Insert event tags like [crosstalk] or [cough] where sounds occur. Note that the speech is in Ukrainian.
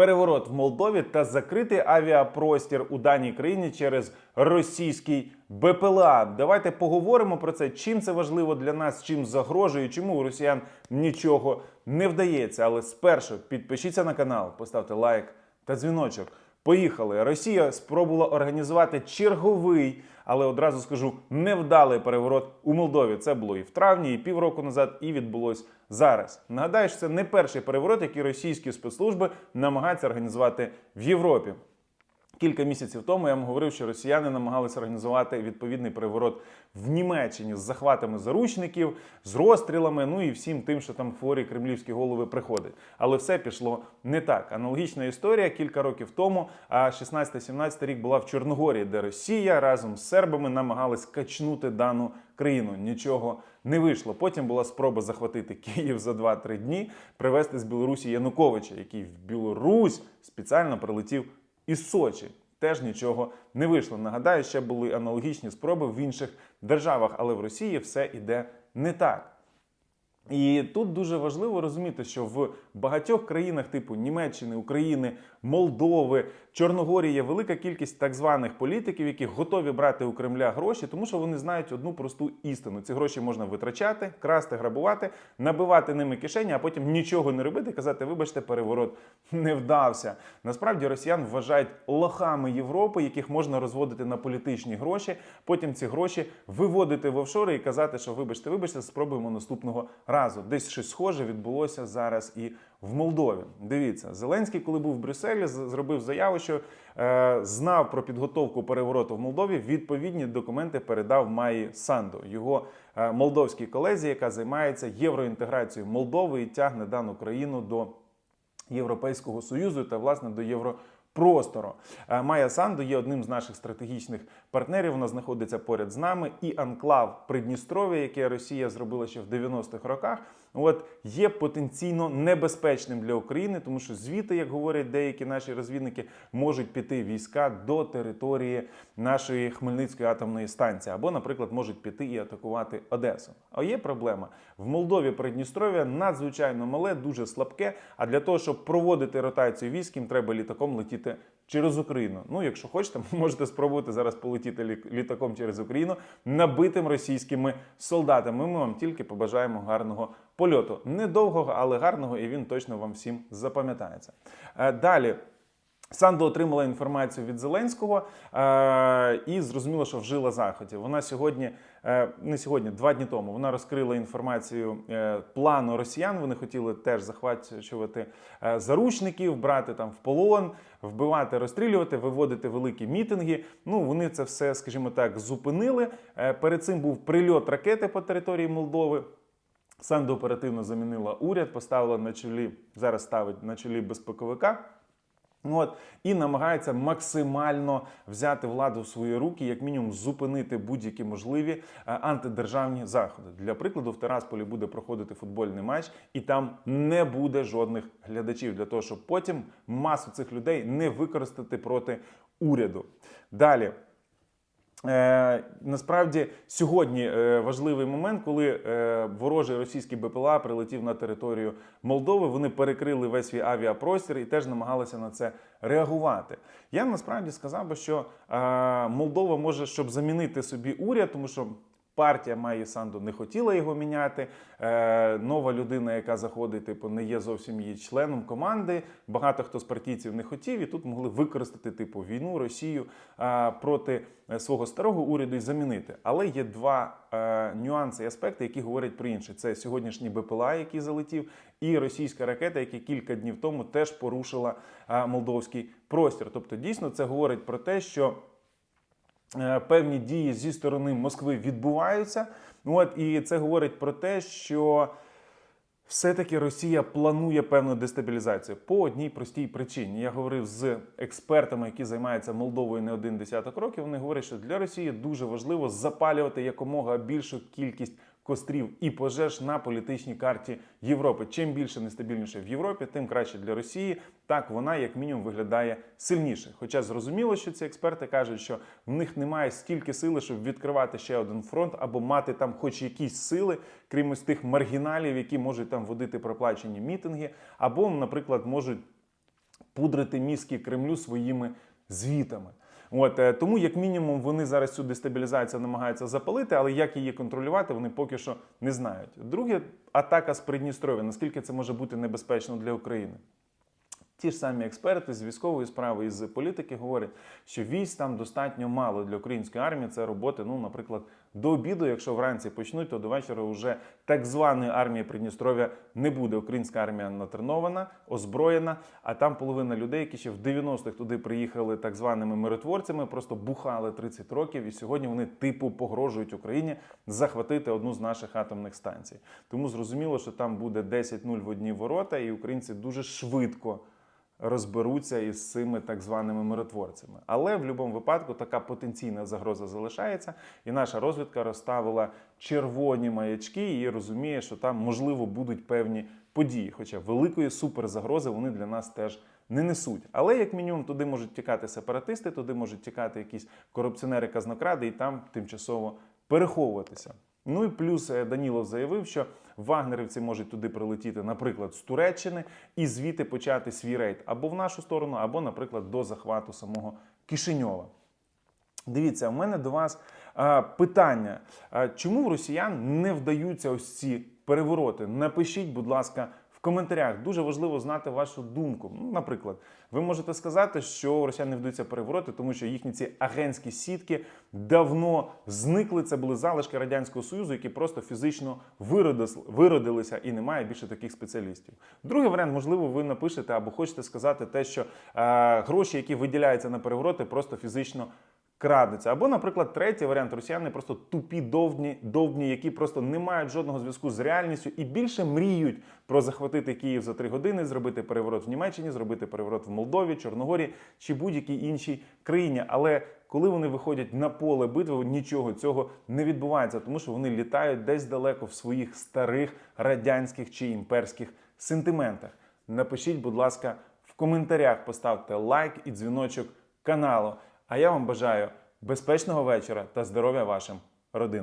Переворот в Молдові та закритий авіапростір у даній країні через російський БПЛА. Давайте поговоримо про це. Чим це важливо для нас, чим загрожує, чому у росіян нічого не вдається. Але спершу підпишіться на канал, поставте лайк та дзвіночок. Поїхали. Росія спробувала організувати черговий, але одразу скажу, невдалий переворот у Молдові. Це було і в травні, і півроку назад, і відбулось зараз. Нагадаю, що це не перший переворот, який російські спецслужби намагаються організувати в Європі. Кілька місяців тому я вам говорив, що росіяни намагалися організувати відповідний переворот в Німеччині з захватами заручників, з розстрілами, ну і всім тим, що там хворі кремлівські голови приходять. Але все пішло не так. Аналогічна історія кілька років тому, а 16-17 рік була в Чорногорії, де Росія разом з сербами намагалась качнути дану країну. Нічого не вийшло. Потім була спроба захватити Київ за 2-3 дні, привезти з Білорусі Януковича, який в Білорусь спеціально прилетів із Сочі. Теж нічого не вийшло. Нагадаю, ще були аналогічні спроби в інших державах, але в Росії все іде не так. І тут дуже важливо розуміти, що в багатьох країнах, типу Німеччини, України, Молдови, Чорногорії є велика кількість так званих політиків, які готові брати у Кремля гроші, тому що вони знають одну просту істину: ці гроші можна витрачати, красти, грабувати, набивати ними кишені, а потім нічого не робити, казати, вибачте, переворот не вдався. Насправді росіян вважають лохами Європи, яких можна розводити на політичні гроші. Потім ці гроші виводити в офшори і казати, що вибачте, вибачте, спробуємо наступного разу. Десь щось схоже відбулося зараз і в Молдові. Дивіться, Зеленський, коли був в Брюсселі, зробив заяву, що е, знав про підготовку перевороту в Молдові. Відповідні документи передав Майї Санду, його е, молдовській колезі, яка займається євроінтеграцією Молдови і тягне дану країну до Європейського союзу та власне до європростору. Е, Майя Санду є одним з наших стратегічних партнерів. Вона знаходиться поряд з нами. І анклав Придністров'я, яке Росія зробила ще в 90-х роках, от є потенційно небезпечним для України, тому що звідти, як говорять деякі наші розвідники, можуть піти війська до території нашої Хмельницької атомної станції, або, наприклад, можуть піти і атакувати Одесу. А є проблема в Молдові Придністров'я надзвичайно мале, дуже слабке. А для того, щоб проводити ротацію військ, їм треба літаком летіти через Україну. Ну, якщо хочете, [laughs] можете спробувати зараз полетіти лі- літаком через Україну набитим російськими солдатами. Ми вам тільки побажаємо гарного польоту. Недовгого, але гарного, і він точно вам всім запам'ятається. Е, Далі. Санду отримала інформацію від Зеленського е, і зрозуміла, що вжила заходів. Вона сьогодні, е, не сьогодні, два дні тому, вона розкрила інформацію е, плану росіян. Вони хотіли теж захвачувати е, заручників, брати там в полон, вбивати, розстрілювати, виводити великі мітинги. Ну вони це все, скажімо так, зупинили. Е, перед цим був прильот ракети по території Молдови. Санду оперативно замінила уряд, поставила на чолі, зараз ставить на чолі безпековика. От і намагається максимально взяти владу в свої руки, як мінімум зупинити будь-які можливі е, антидержавні заходи. Для прикладу, в Терасполі буде проходити футбольний матч, і там не буде жодних глядачів для того, щоб потім масу цих людей не використати проти уряду. Далі. Е, насправді сьогодні е, важливий момент, коли е, ворожий російський БПЛА прилетів на територію Молдови. Вони перекрили весь свій авіапростір і теж намагалися на це реагувати. Я насправді сказав би, що е, Молдова може, щоб замінити собі уряд, тому що. Партія Майї Санду не хотіла його міняти. Е, нова людина, яка заходить, типу, не є зовсім її членом команди. Багато хто з партійців не хотів, і тут могли використати типу війну Росію е, проти е, свого старого уряду і замінити. Але є два е, нюанси і аспекти, які говорять про інше. Це сьогоднішній БПЛА, який залетів, і російська ракета, яка кілька днів тому теж порушила е, молдовський простір. Тобто, дійсно, це говорить про те, що певні дії зі сторони Москви відбуваються. От і це говорить про те, що все-таки Росія планує певну дестабілізацію по одній простій причині. Я говорив з експертами, які займаються Молдовою не один десяток років. Вони говорять, що для Росії дуже важливо запалювати якомога більшу кількість кострів і пожеж на політичній карті Європи. Чим більше нестабільніше в Європі, тим краще для Росії. Так вона як мінімум виглядає сильніше. Хоча зрозуміло, що ці експерти кажуть, що в них немає стільки сили, щоб відкривати ще один фронт або мати там хоч якісь сили, крім ось тих маргіналів, які можуть там водити проплачені мітинги, або, наприклад, можуть пудрити мізки Кремлю своїми звітами. От е, тому, як мінімум, вони зараз цю дестабілізацію намагаються запалити, але як її контролювати, вони поки що не знають. Друге, атака з Придністров'я. Наскільки це може бути небезпечно для України? Ті ж самі експерти з військової справи і з політики говорять, що військ там достатньо мало для української армії. Це роботи, ну, наприклад, до обіду, якщо вранці почнуть, то до вечора вже так званої армії Придністров'я не буде. Українська армія натренована, озброєна, а там половина людей, які ще в 90-х туди приїхали так званими миротворцями, просто бухали 30 років, і сьогодні вони типу погрожують Україні захватити одну з наших атомних станцій. Тому зрозуміло, що там буде 10-0 в одні ворота, і українці дуже швидко розберуться із цими так званими миротворцями. Але в будь-якому випадку така потенційна загроза залишається, і наша розвідка розставила червоні маячки і розуміє, що там можливо будуть певні події. Хоча великої суперзагрози вони для нас теж не несуть. Але як мінімум туди можуть тікати сепаратисти, туди можуть тікати якісь корупціонери, казнокради, і там тимчасово переховуватися. Ну і плюс е, Данілов заявив, що вагнерівці можуть туди прилетіти, наприклад, з Туреччини, і звідти почати свій рейд або в нашу сторону, або, наприклад, до захвату самого Кишиньова. Дивіться, у мене до вас а, питання: а, чому в росіян не вдаються ось ці перевороти? Напишіть, будь ласка, в коментарях. Дуже важливо знати вашу думку. Ну, наприклад, ви можете сказати, що у росіян не вдаються перевороти, тому що їхні ці агентські сітки давно зникли. Це були залишки радянського союзу, які просто фізично виродилися, і немає більше таких спеціалістів. Другий варіант, можливо, ви напишете або хочете сказати те, що е, гроші, які виділяються на перевороти, просто фізично крадеться. Або, наприклад, третій варіант росіяни просто тупі довбні, довбні, які просто не мають жодного зв'язку з реальністю і більше мріють про захватити Київ за три години, зробити переворот в Німеччині, зробити переворот в Молдові, Чорногорії чи будь-якій іншій країні. Але коли вони виходять на поле битви, нічого цього не відбувається, тому що вони літають десь далеко в своїх старих радянських чи імперських сентиментах. Напишіть, будь ласка, в коментарях, поставте лайк і дзвіночок каналу. А я вам бажаю безпечного вечора та здоров'я вашим родинам.